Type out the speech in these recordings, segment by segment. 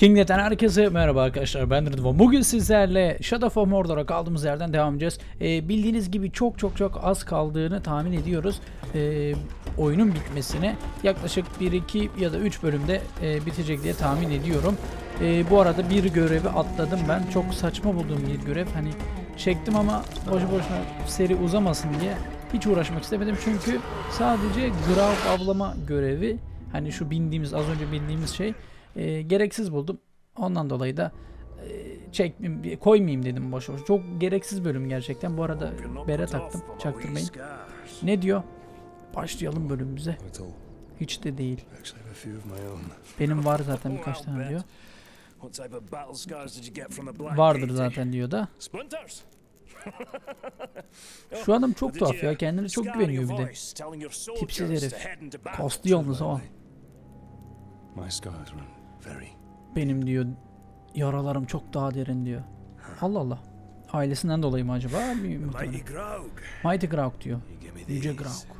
Kinglet'ten herkese merhaba arkadaşlar ben Rıdvan. Bugün sizlerle Shadow of Mordor'a kaldığımız yerden devam edeceğiz. Ee, bildiğiniz gibi çok çok çok az kaldığını tahmin ediyoruz. Ee, oyunun bitmesine yaklaşık 1-2 ya da 3 bölümde e, bitecek diye tahmin ediyorum. Ee, bu arada bir görevi atladım ben. Çok saçma bulduğum bir görev. Hani çektim ama boşu boşuna seri uzamasın diye hiç uğraşmak istemedim. Çünkü sadece Grav avlama görevi hani şu bindiğimiz az önce bindiğimiz şey e, gereksiz buldum. Ondan dolayı da e, çekmeyeyim, koymayayım dedim boş boş. Çok gereksiz bölüm gerçekten. Bu arada bere taktım. Çaktırmayın. Ne diyor? Başlayalım bölümümüze. Hiç de değil. Benim var zaten birkaç tane diyor. Vardır zaten diyor da. Şu adam çok tuhaf ya. Kendine çok güveniyor bir de. Tipsiz herif. Kaslı yalnız o. My scars run. Benim diyor yaralarım çok daha derin diyor. Allah Allah. Ailesinden dolayı mı acaba? Mighty. Graug. Diyor. Yüce. Graug.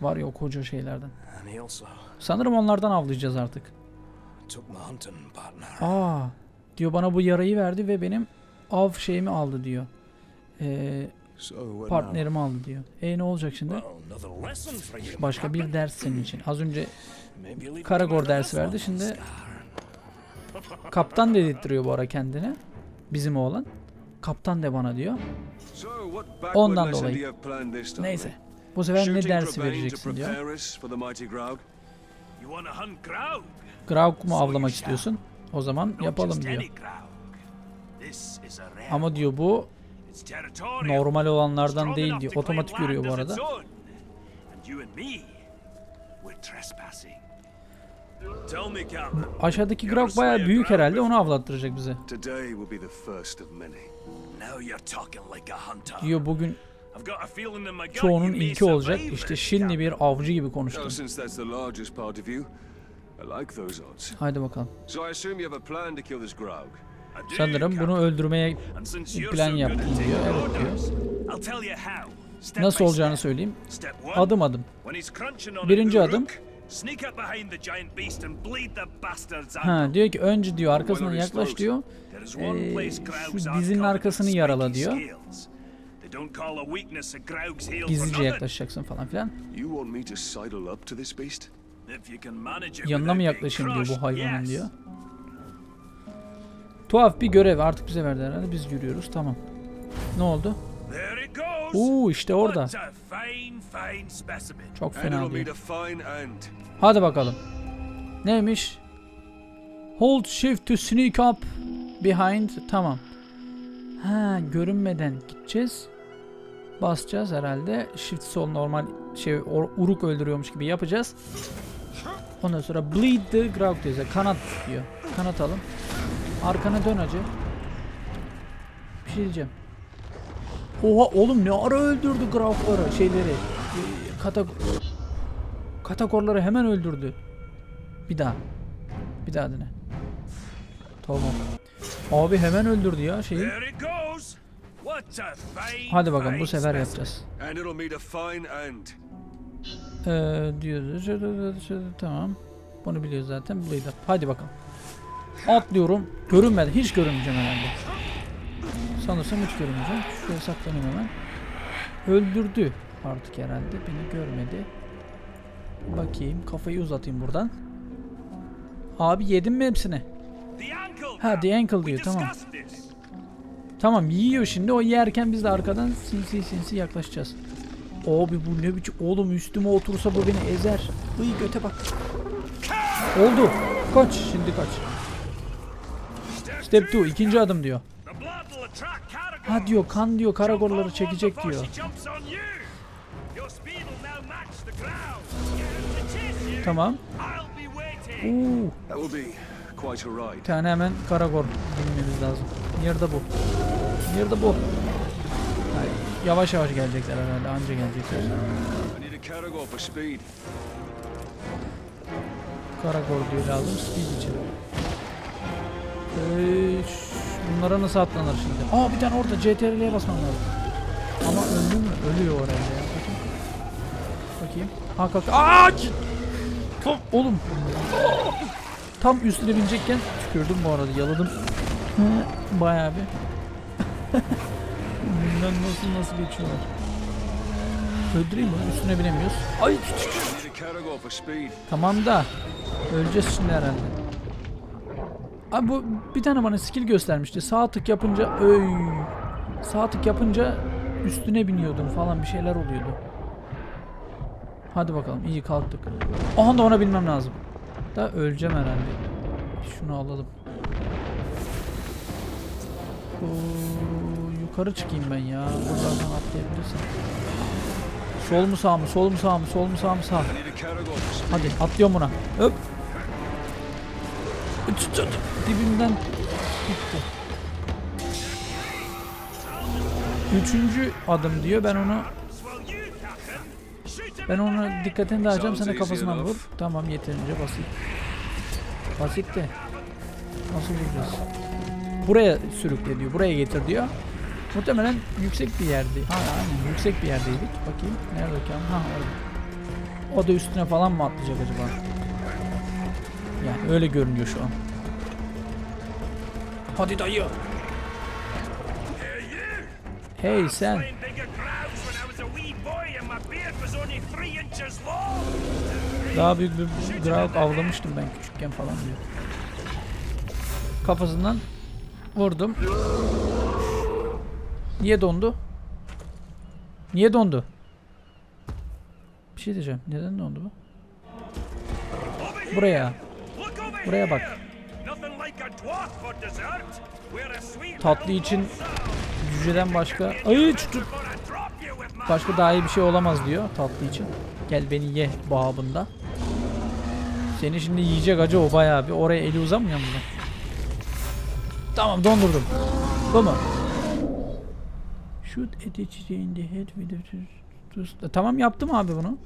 Var ya o koca şeylerden. Sanırım onlardan avlayacağız artık. Aa diyor bana bu yarayı verdi ve benim av şeyimi aldı diyor. Ee, now? partnerimi aldı diyor. E ne olacak şimdi? Başka bir ders senin için. Az önce Karagor dersi verdi, şimdi-. Kaptan dedirtiyor bu ara kendine. Bizim oğlan. Kaptan de bana diyor. Ondan dolayı. Neyse. Bu sefer ne dersi vereceksin diyor. Graug. Mu avlamak istiyorsun? O zaman yapalım diyor. Ama diyor bu normal olanlardan değil diyor. Otomatik görüyor bu arada. Aşağıdaki Graug bayağı büyük herhalde onu avlattıracak bize. Today will be the first of many. Now you're talking like a hunter. Diyor bugün çoğunun ilki olacak. İşte Captain. bir avcı gibi odds. Haydi bakalım. Sanırım bunu öldürmeye plan at diyor. Evet diyor. Nasıl olacağını söyleyeyim. Adım adım. Birinci adım. Uruk, sneak up behind the giant beast and bleed the bastard's Ha diyor ki önce diyor arkasından yaklaş diyor. There is one Ee, place şu dizinin arkasını yarala diyor. scales. They don't call a weakness a Graug's heel for Gizlice yaklaşacaksın falan filan. You want me to sidle up to this beast? If you can manage it Yanına mı yaklaşayım diyor bu hayvanın diyor. Tuhaf bir görev artık bize verdi herhalde biz yürüyoruz tamam. Ne oldu? Uuu işte orada. Çok fena end. Hadi bakalım. Neymiş? Hold shift to sneak up behind. Tamam. Ha görünmeden gideceğiz. Basacağız herhalde. Shift sol normal şey or- uruk öldürüyormuş gibi yapacağız. Ondan sonra bleed the ground diyor. Kanat diyor. Kanat alın. Arkana dön acı. Bir şey diyeceğim. Oha oğlum ne ara öldürdü Graug'ları şeyleri. Katak Katakorları hemen öldürdü. Bir daha. Bir daha dene. Tamam. Abi hemen öldürdü ya şeyi. Hadi bakalım bu sefer yapacağız. Ee, diyoruz. Tamam. Bunu biliyoruz zaten. Bleed up. Hadi bakalım. Atlıyorum. Görünmedi. Hiç görünmeyeceğim herhalde. Sanırsam hiç görünmeyeceğim. Şuraya saklanayım hemen. Öldürdü artık herhalde. Beni görmedi. Bakayım. Kafayı uzatayım buradan. Abi yedim mi hepsini? Ha, the ankle diyor, tamam. Tamam yiyor şimdi. O yerken biz de arkadan sinsi sinsi yaklaşacağız. Abi bu ne biçim oğlum üstüme otursa bu beni ezer. Hıy göte bak. Oldu. Kaç şimdi kaç. Step 2 ikinci adım diyor. Ha diyor kan diyor one çekecek diyor. Tamam. A bir tane hemen karagor binmemiz lazım. Nerede bu? Nerede bu? Ay, yavaş yavaş gelecekler herhalde anca gelecekler. Karagor diyor lazım speed için. Ee, bunlara nasıl atlanır şimdi? Aa bir tane orada CTRL'ye basmam lazım. Ama öldü mü? Ölüyor oraya ya. Bakayım. Bakayım. Ha kalk. Aa! Kalk oğlum. Tam üstüne binecekken tükürdüm bu arada yaladım. Bayağı bir. Bundan nasıl nasıl geçiyorlar. Öldüreyim mi? Üstüne binemiyoruz. Ay speed. Tamam da öleceğiz şimdi herhalde. Abi bu bir tane bana skill göstermişti. Sağ tık yapınca öy. Sağ tık yapınca üstüne biniyordum falan bir şeyler oluyordu. Hadi bakalım iyi kalktık. Aha da ona bilmem lazım. Da öleceğim herhalde. Şunu alalım. Oo, yukarı çıkayım ben ya. Buradan atlayabilirsem. Sol mu sağ mı? Sol mu sağ mı? Sol mu sağ mı? Sağ. Hadi atlıyorum buna. Hop. Dibimden gitti. Üçüncü adım diyor. Ben onu ben head. dikkatini Sounds easy kafasına vur. Tamam yeterince basit. Basit de. Nasıl vuracağız? Buraya sürükle diyor. Buraya getir diyor. Muhtemelen yüksek bir yerde. Ha aynen yüksek bir yerdeydik. Bakayım. Nerede bakayım? Ha orada. O da üstüne falan mı atlayacak acaba? Yani öyle görünüyor şu an. Hadi dayı. Hey sen. Daha büyük bir Grauk avlamıştım ben küçükken falan diyor. Kafasından vurdum. Niye dondu? Niye dondu? Bir şey diyeceğim. Neden dondu bu? Buraya. Buraya bak. Tatlı için cüceden başka... Ay my Başka daha iyi bir şey olamaz diyor tatlı için. Gel beni ye babında. Seni şimdi yiyecek acı o bayağı bir. Oraya eli uzamıyor mu? Tamam dondurdum. Bu mu? Shoot at the head with Tamam yaptım abi bunu.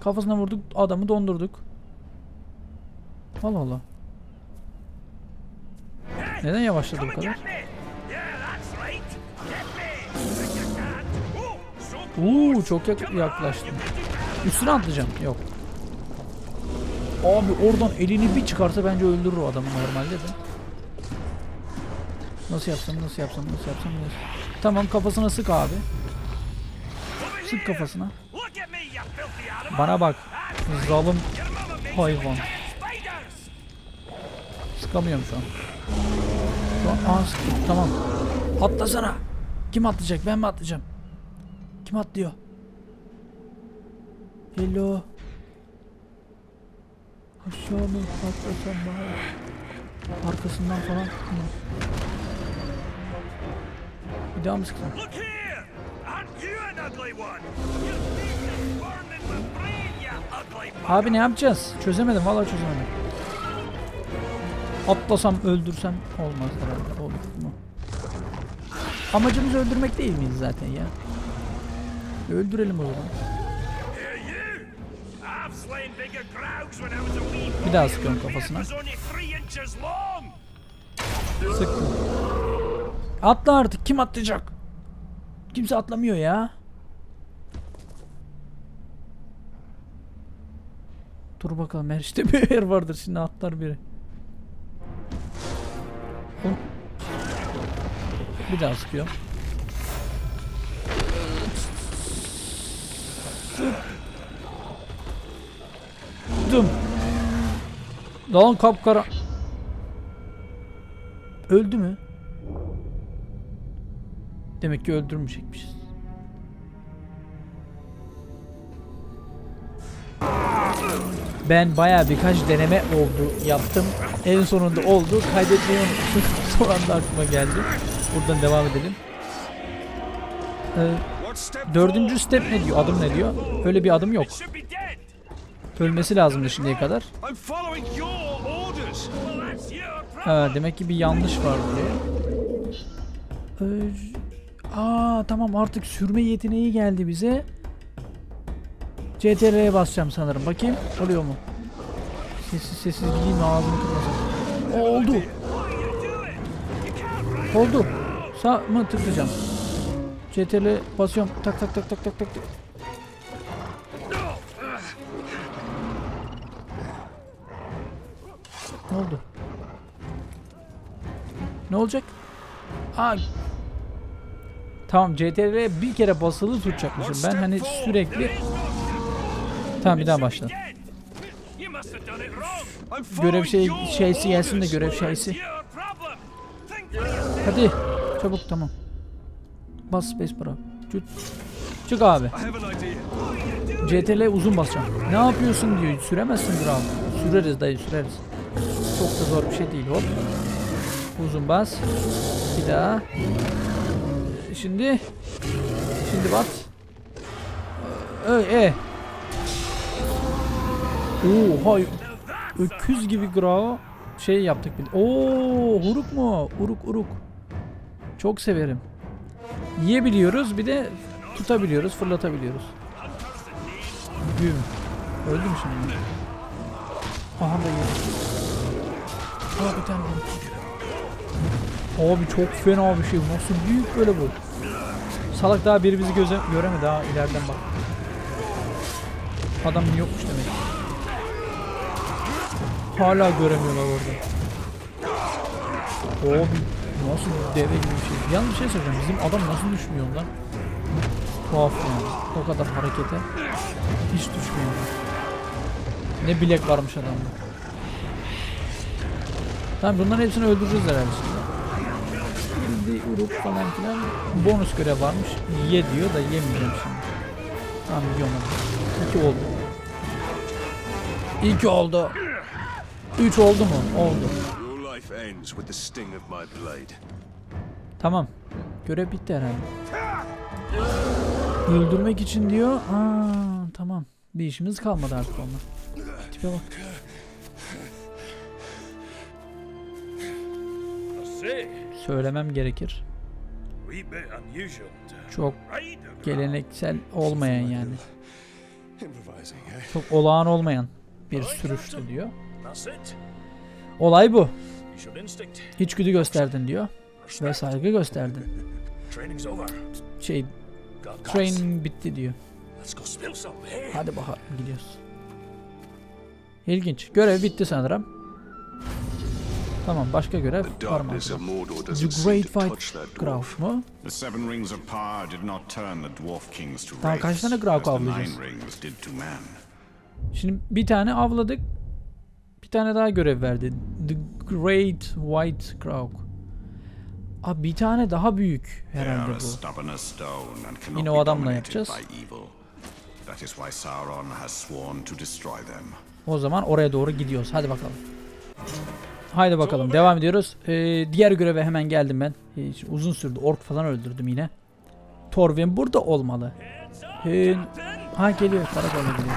Kafasına vurduk adamı dondurduk. Allah Allah. Neden yavaşladı bu kadar? Uuu çok yak- yaklaştım. Üstüne atlayacağım. Yok. Abi oradan elini bir çıkarsa bence öldürür o adamı normalde de. Nasıl yapsam nasıl yapsam nasıl yapsam nasıl. Tamam kafasına sık abi. Sık kafasına. Bana bak. Zalim hayvan. Sıkamıyorum şu an. Şu an aa sıktım. Tamam. Atlasana. Kim atlayacak? Ben mi atlayacağım? Kim atlıyor? Hello. Aşağı mı atlasam bana? Arkasından falan. Bir daha mı bugger. Abi ne yapacağız? Çözemedim. Vallahi çözemedim. Atlasam öldürsem olmaz herhalde. Olur mu? Amacımız öldürmek değil miyiz zaten ya? Öldürelim o zaman. Bir daha sıkıyorum kafasına. Sıktım. Atla artık. Kim atlayacak? Kimse atlamıyor ya. Dur bakalım her işte bir yer vardır. Şimdi atlar biri. Bir daha sıkıyorum. Sıktım. Lan kapkara. Öldü mü? Demek ki öldürmeyecekmişiz. Ben bayağı birkaç deneme oldu yaptım. En sonunda oldu. Kaydetmeyi unutmuşum. Son anda aklıma geldi. Buradan devam edelim. Ee, dördüncü step ne diyor? Adım ne diyor? Öyle bir adım yok. Ölmesi lazımdı şimdiye kadar. Ha, demek ki bir yanlış var diye. Ee, aa tamam artık sürme yeteneği geldi bize. CTR'ye basacağım sanırım. Bakayım oluyor mu? Sessiz sessiz gideyim ağzını kırmasın. Oldu. Oldu. Sağ mı tıklayacağım? CTRL basıyorum. Tak tak tak tak tak tak. Ne oldu? Ne olacak? Aa. Tamam CTRL'e bir kere basılı tutacakmışım. Ben hani sürekli Tamam bir daha başla. Görev şey şeysi gelsin de görev şeysi. Hadi çabuk tamam. Bas space bra. Çık. Çık abi. CTRL uzun basacağım. Ne yapıyorsun diyor. Süremezsin abi. Süreriz dayı süreriz. Çok da zor bir şey değil hop. Uzun bas. Bir daha. Şimdi. Şimdi bas. Ee, e. Oha. Öküz gibi grao şey yaptık. bir- Oo, huruk mu? Uruk uruk. Çok severim. Yiyebiliyoruz bir de tutabiliyoruz, fırlatabiliyoruz. Güm. Öldüm şimdi. Aha da yedim. Aa bir tane daha. Abi çok fena bir şey. Nasıl büyük böyle bu? Salak daha biri bizi göze göremedi daha ileriden bak. Adam yokmuş demek. ki. Hala göremiyorlar orada. Abi nasıl deve gibi bir şey. Yalnız bir şey söyleyeceğim. Bizim adam nasıl düşmüyor lan? Tuhaf yani. O kadar harekete hiç düşmüyor. Ne bilek varmış adamda. Tamam bunların hepsini öldüreceğiz herhalde şimdi. Şimdi uruk falan filan bonus görev varmış. Ye diyor da yemeyeceğim şimdi. Tamam yiyorum. İki oldu. İki oldu. Üç oldu mu? Oldu. Tamam. Görev bitti herhalde. Öldürmek için diyor. Aa, tamam. Bir işimiz kalmadı artık onunla. Tipe bak. Söylemem gerekir. Çok geleneksel olmayan yani. Eh? Çok olağan olmayan bir sürüştü diyor. Olay bu. İçgüdü gösterdin diyor. Ve saygı gösterdin. Şey, training bitti diyor. Hadi bakalım gidiyoruz. İlginç. Görev bitti sanırım. Tamam başka görev var mı? The Great White. Graf mu? The seven rings of power did not turn the dwarf kings to Daha kaç tane the avlayacağız? Şimdi bir tane avladık. Bir tane daha görev verdi. The Great White Crow. Abi bir tane daha büyük herhalde bu. Yine o adamla yapacağız. O zaman oraya doğru gidiyoruz. Hadi bakalım. Haydi bakalım devam ediyoruz. Ee, diğer göreve hemen geldim ben. Hiç uzun sürdü. Ork falan öldürdüm yine. Torvin burada olmalı. Ee, ha geliyor. Karakola geliyor.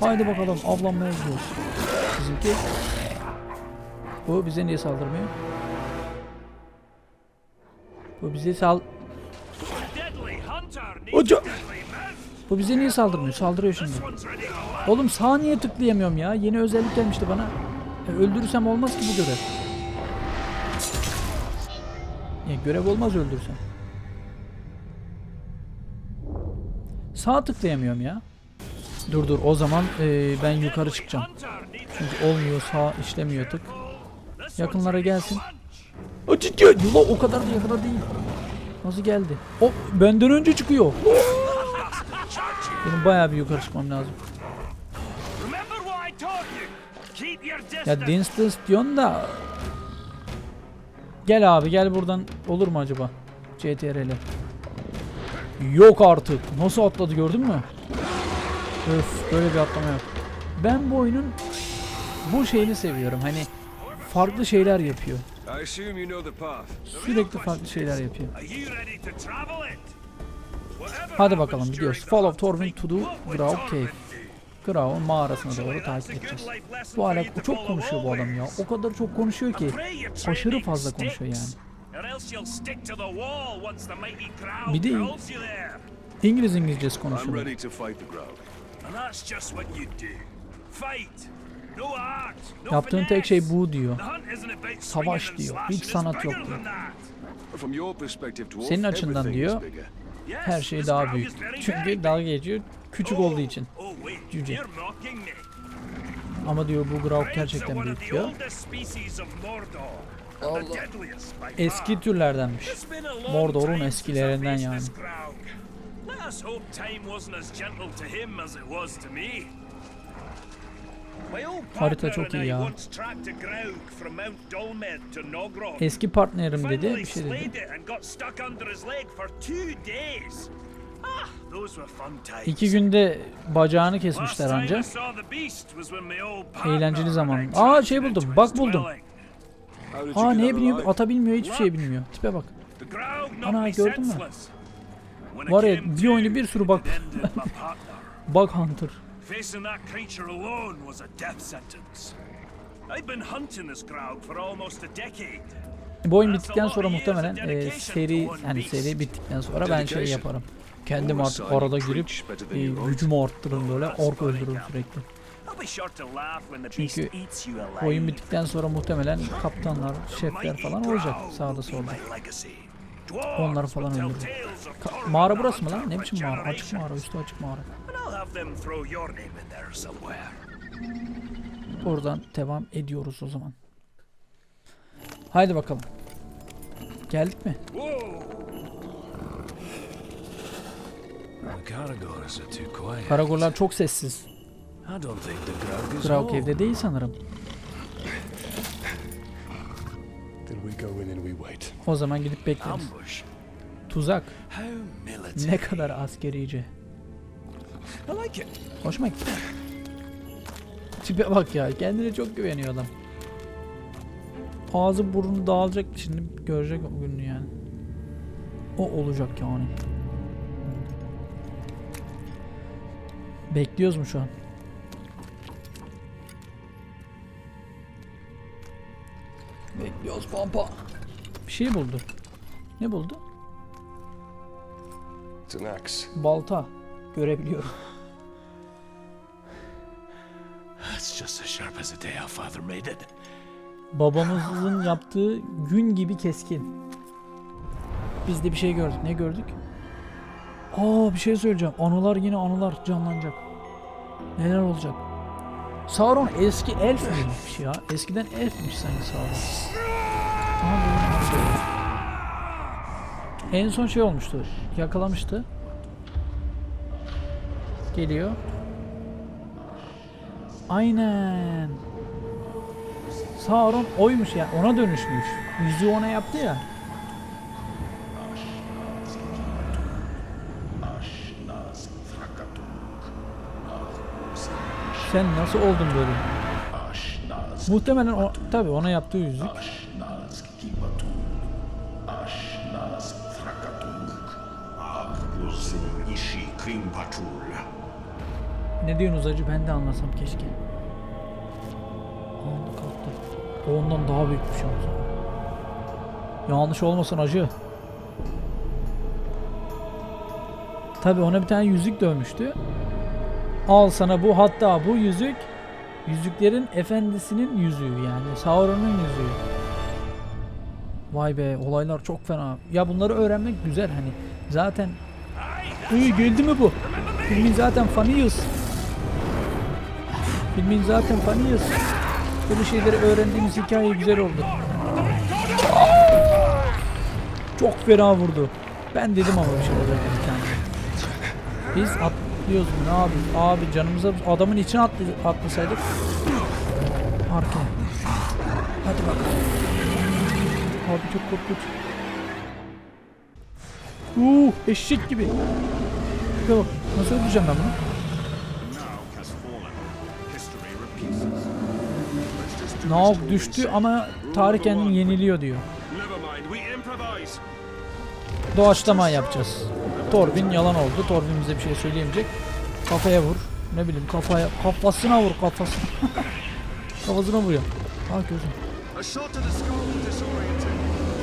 Haydi bakalım avlanmaya gidiyoruz. Bizimki. Bu bize niye saldırmıyor? Bu bize sal... Hoca! Bu bize niye saldırmıyor? Saldırıyor şimdi. Oğlum sağa niye tıklayamıyorum ya? Yeni özellik gelmişti bana. E, öldürürsem olmaz ki bu görev. Ya görev olmaz öldürsem. Sağa tıklayamıyorum ya. Dur dur o zaman e, ben yukarı çıkacağım. Olmuyor sağ işlemiyor tık. This one's Yakınlara gelsin. Yula o kadar da yakına değil. Nasıl geldi? O benden önce çıkıyor. Benim bayağı bir yukarı çıkmam lazım. Ya distance. distance diyorsun da Gel abi gel buradan olur mu acaba? CTRL. Yok artık. Nasıl atladı gördün mü? Öf böyle bir atlama yok. Ben bu oyunun bu şeyini seviyorum. Hani farklı şeyler yapıyor. Sürekli farklı şeyler yapıyor. Hadi bakalım gidiyoruz. Fall of Torvin to the Grau Cave. Grau'un mağarasına doğru takip edeceğiz. Bu hala çok konuşuyor bu adam ya. O kadar çok konuşuyor ki. Aşırı fazla konuşuyor yani. Bir de-. İngiliz İngilizcesi konuşuyor. Yaptığın tek şey bu diyor. Savaş diyor. Hiç sanat yok diyor. Senin açından diyor. Her şey daha büyük. Çünkü dalga geçiyor küçük Oh, olduğu için. Oh Cüce. Ama diyor bu Grauk gerçekten büyük diyor. by Eski türlerdenmiş. Mordor'un eskilerinden yani. Harita çok iyi ya. Eski partnerim dedi bir şey dedi. İki günde bacağını kesmişler anca. Eğlenceli zaman. Aa, şey buldum, bak buldum. Aa you get ne out bileyim alive? ata bilmiyor hiçbir şey bilmiyor. Tipe bak. Ana, gördün mü? Var ya bir oyunu bir sürü bak. Bug Hunter. Facing that creature alone was a death sentence. I've been hunting this Graug for almost a decade. Bu oyun bittikten sonra muhtemelen e, seri hani seri bittikten sonra ben şey yaparım. Kendim artık arada girip e, gücümü arttırırım böyle ork öldürürüm sürekli. Çünkü. Oyun bittikten sonra muhtemelen kaptanlar, şefler falan olacak sağda solda. Onları falan öldürürüm. Ka- mağara burası mı lan? Ne biçim mağara? Açık mağara, üstü açık mağara. Oradan devam ediyoruz o zaman. Haydi bakalım. Geldik mi? Karagorlar çok sessiz. Grauk evde değil sanırım. Then we go in and we wait. O zaman gidip bekleriz. Tuzak. Ne kadar askerice. I like it. Hoşuma gitti. Tipe bak ya kendine çok güveniyor adam. Ağzı burnu dağılacak şimdi görecek o gününü yani. O olacak yani. Bekliyoruz mu şu an? Bekliyoruz pampa. Bir şey buldu. Ne buldu? It's an axe. Balta. Görebiliyorum. It's just as sharp as the day our father made it. Babamızın yaptığı gün gibi keskin. Biz de bir şey gördük. Ne gördük? Aa bir şey söyleyeceğim. Anılar yine anılar canlanacak. Neler olacak? Sauron eski elf miymiş ya? Eskiden elfmiş sanki Sauron. Aha. En son şey olmuştu. Yakalamıştı. Geliyor. Aynen. Sauron oymuş ya ona dönüşmüş. Yüzüğü ona yaptı ya. Sen nasıl oldun böyle? Muhtemelen o, tabii ona yaptığı yüzük. Ne diyorsunuz acı ben de anlasam keşke. Anda kalktı. O ondan daha büyükmüş yalnız. Yanlış olmasın acı. Tabi ona bir tane yüzük dövmüştü. Al sana bu hatta bu yüzük yüzüklerin efendisinin yüzüğü yani Sauron'un yüzüğü. Vay be olaylar çok fena. Ya bunları öğrenmek güzel hani. Zaten İyi geldi mi bu? Filmin zaten fanıyız. Filmin zaten fanıyız. Böyle şeyleri öğrendiğimiz hikaye güzel oldu. Çok fena vurdu. Ben dedim ama bir şey olacak bir tane. Biz atlıyoruz mu ne abi? Abi canımıza adamın içine atlı, atlasaydık. Arkaya. Hadi bakalım. Abi çok korkunç. Uuu eşek gibi. Şuraya bak. Nasıl öldüreceğim ben bunu? Us. Nauk düştü ama tarih kendini yeniliyor diyor. Doğaçlama yapacağız. Torvin yalan oldu. Torvin bize bir şey söyleyemeyecek. Kafaya vur. Ne bileyim kafaya kafasına vur kafasına. Kafasına vuruyor. Bak gözüm.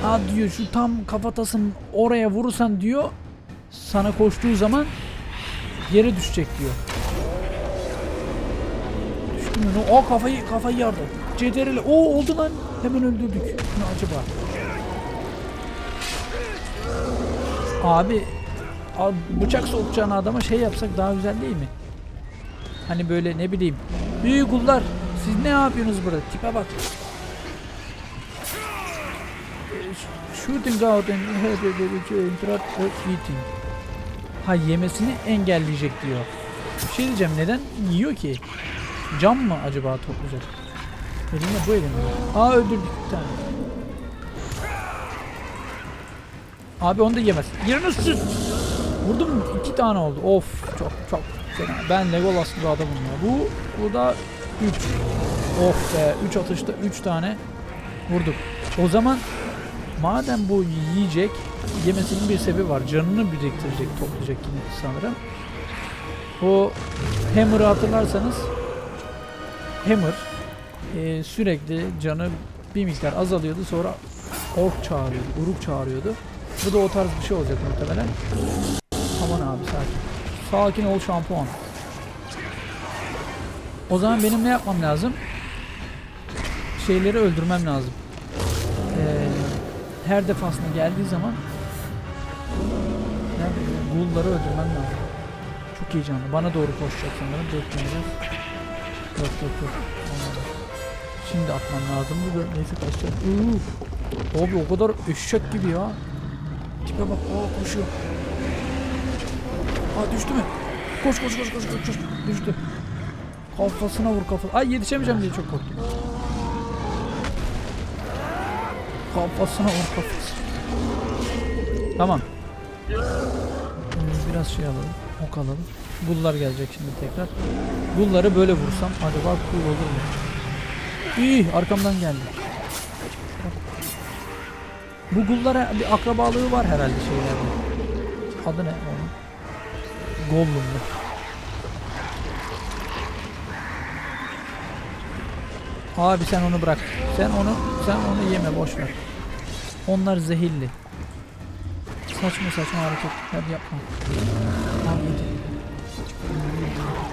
Ha diyor şu tam kafatasın oraya vurursan diyor sana koştuğu zaman yere düşecek diyor. Düştü mü? O kafayı kafayı yardı. CTRL. O oldu lan. Hemen öldürdük. Ne acaba? Abi a- bıçak sokacağın adama şey yapsak daha güzel değil mi? Hani böyle ne bileyim. Büyük kullar Siz ne yapıyorsunuz burada? Tipe bak. Shooting out and interrupt eating. Ha yemesini engelleyecek diyor. Bir şey diyeceğim neden yiyor ki? Cam mı acaba toplayacak? Elimle bu elimle. Aa öldürdük bir tane. Abi onu da yemez. Yerine sür. Vurdum iki tane oldu. Of çok çok fena. Ben Legolas gibi adamım ya. Bu bu da 3. Of be 3 atışta 3 tane vurduk. O zaman madem bu yiyecek yemesinin bir sebebi var. Canını biriktirecek, toplayacak yine sanırım. O Hammer'ı hatırlarsanız Hammer e, sürekli canı bir miktar azalıyordu sonra ork çağırıyordu, uruk çağırıyordu. Bu da o tarz bir şey olacak muhtemelen. Aman abi sakin. Sakin ol şampuan. O zaman benim ne yapmam lazım? Şeyleri öldürmem lazım. Ee, her defasında geldiği zaman? Ghoul'ları öldürmem lazım. Çok heyecanlı. Bana doğru koşacak sanırım. Bekleyeceğiz. Yok yok yok. Olmadı. Şimdi atmam lazım. Bu da- neyse kaçacak. Uf. Abi o kadar eşek gibi ya. Tipe bak. Aa koşuyor. Aa düştü mü? Koş koş koş koş koş koş. Düştü. Kafasına vur kafasına. Ay yetişemeyeceğim diye çok korktum. Kafasına vur kafasına. Tamam. Biraz şey alalım. Ok alalım. Gullar gelecek şimdi tekrar. Gulları böyle vursam acaba cool olur mu? İyi arkamdan geldi. Bu gullara bir akrabalığı var herhalde şeylerde. Adı ne onun? Gollum'lu. Abi sen onu bırak. Sen onu sen onu yeme boş ver. Onlar zehirli. Saçma saçma hareketler yapma. Abi yedi.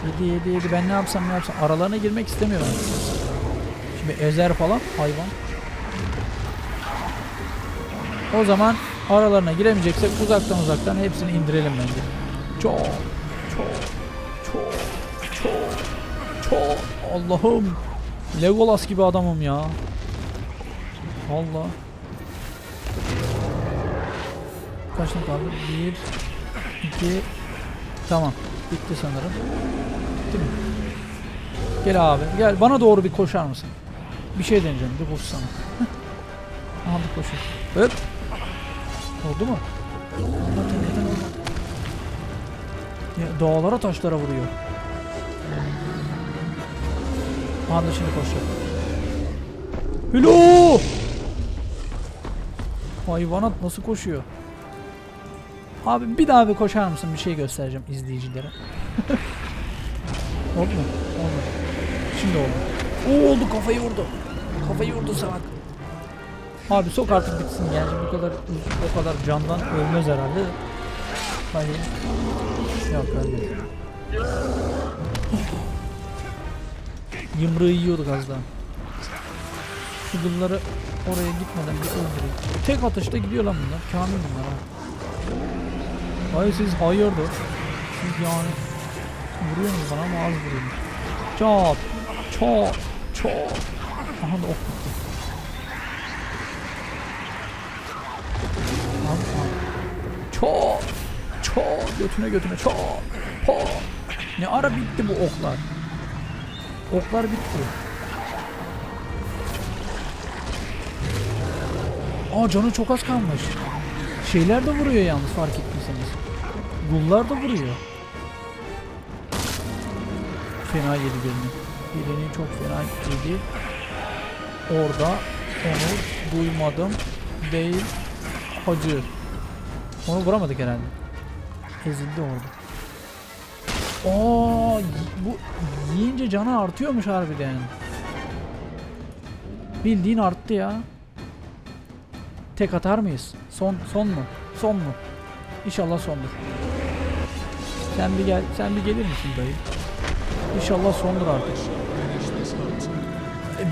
Yedi yedi yedi. Ben ne yapsam ne yapsam. Aralarına girmek istemiyorum. Şimdi ezer falan hayvan. O zaman aralarına giremeyeceksek uzaktan uzaktan hepsini indirelim bence. Çok çok çok çok çok Allah'ım Legolas gibi adamım ya. Allah. Kaç tane kaldı? Bir, iki, tamam. Bitti sanırım. Bitti mi? Gel abi, gel bana doğru bir koşar mısın? Bir şey deneyeceğim, bir koşsana. Aha bir koşu. Hop. Oldu mu? Olmadı, neden olmadı? Ya, dağlara taşlara vuruyor. Anda şimdi koşacak. Hello! Hayvanat nasıl koşuyor? Abi bir daha bir koşar mısın? Bir şey göstereceğim izleyicilere. oldu mu? Olmadı. Şimdi oldu. Oo oldu kafayı vurdu. Kafayı vurdu salak. Abi sok artık bitsin yani bu kadar o kadar candan ölmez herhalde. Hayır. Yok ölmedi. Yımrığı yiyorduk az daha. Şu bunları oraya gitmeden bir öldüreyim. Tek atışta gidiyor lan bunlar. Kamil bunlar ha. Hayır siz hayırdır. Siz yani vuruyorsunuz bana ama az vuruyorsunuz. Çat, çat, çat. Aha da ok gitti. Çat, çat. Götüne götüne çat, pat. Ne ara bitti bu oklar. Oklar bitti. Aa canı çok az kalmış. Şeyler de vuruyor yalnız fark ettiyseniz. Gullar da vuruyor. Fena yedi birini. Birini çok fena yedi. Orada onu duymadım. Değil. Hacı. Onu vuramadık herhalde. Ezildi orada. Y- bu yiyince canı artıyormuş harbiden. Bildiğin arttı ya. Tek atar mıyız? Son son mu? Son mu? İnşallah sondur. Sen bir gel, sen bir gelir misin dayı? İnşallah sondur artık.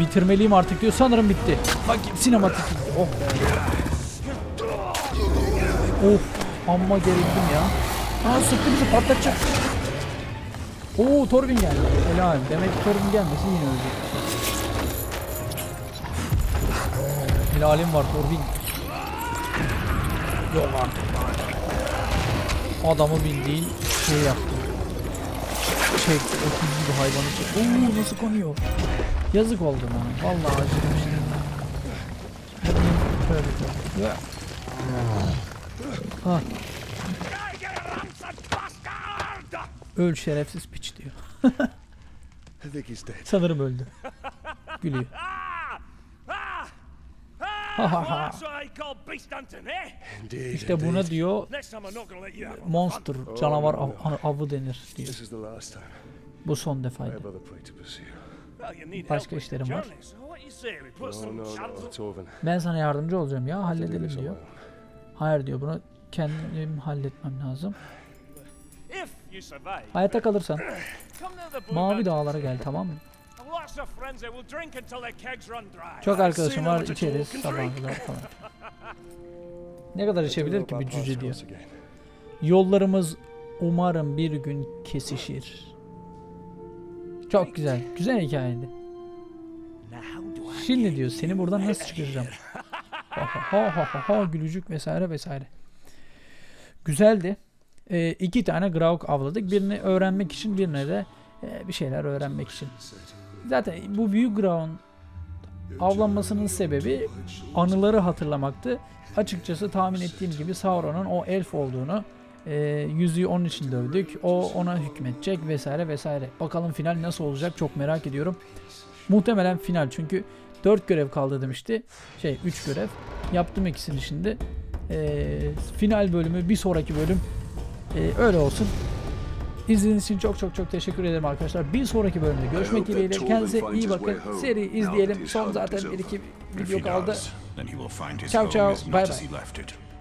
Bitirmeliyim artık diyor. Sanırım bitti. Bak sinematik. Oh. Of. Amma gerildim ya. Aa sıktı bizi patlatacak. Oo Torvin geldi. Helal. Demek ki Torvin gelmesi yine ölecek. Helalim var Torvin. Yok artık. Adamı bildiğin şey yaptı. Çek, öküz gibi hayvanı çek. Oo nasıl konuyor? Yazık oldu lan. Vallahi acımıştım. Tövbe. Ya. Ha, öl şerefsiz piç diyor. Sanırım öldü. Gülüyor. İşte buna diyor monster, canavar av- avı denir diyor. Bu son defaydı. Başka işlerim var. Ben sana yardımcı olacağım ya halledelim diyor. Hayır diyor bunu kendim halletmem lazım. Hayatta kalırsan mavi dağlara gel tamam mı? Çok arkadaşım var içeriz sabaha kadar falan. Ne kadar içebilir ki bir cüce diyor. Yollarımız umarım bir gün kesişir. Çok güzel. Güzel hikayeydi. Şimdi diyor seni buradan nasıl çıkaracağım? Ha ha ha ha ha gülücük vesaire vesaire. Güzeldi. Ee, iki tane Grauk avladık. Birini öğrenmek için birine de e, bir şeyler öğrenmek için. Zaten bu büyük Grauk'un avlanmasının sebebi anıları hatırlamaktı. Açıkçası tahmin ettiğim gibi Sauron'un o elf olduğunu e, yüzüğü onun için dövdük. O ona hükmedecek vesaire vesaire. Bakalım final nasıl olacak çok merak ediyorum. Muhtemelen final çünkü 4 görev kaldı demişti. Şey 3 görev. Yaptım ikisini şimdi. E, final bölümü bir sonraki bölüm e, öyle olsun. İzlediğiniz için çok çok çok teşekkür ederim arkadaşlar. Bir sonraki bölümde görüşmek dileğiyle. Kendinize iyi bakın. Seri izleyelim. Son zaten bir iki video kaldı. Ciao, ciao. Bye, bye.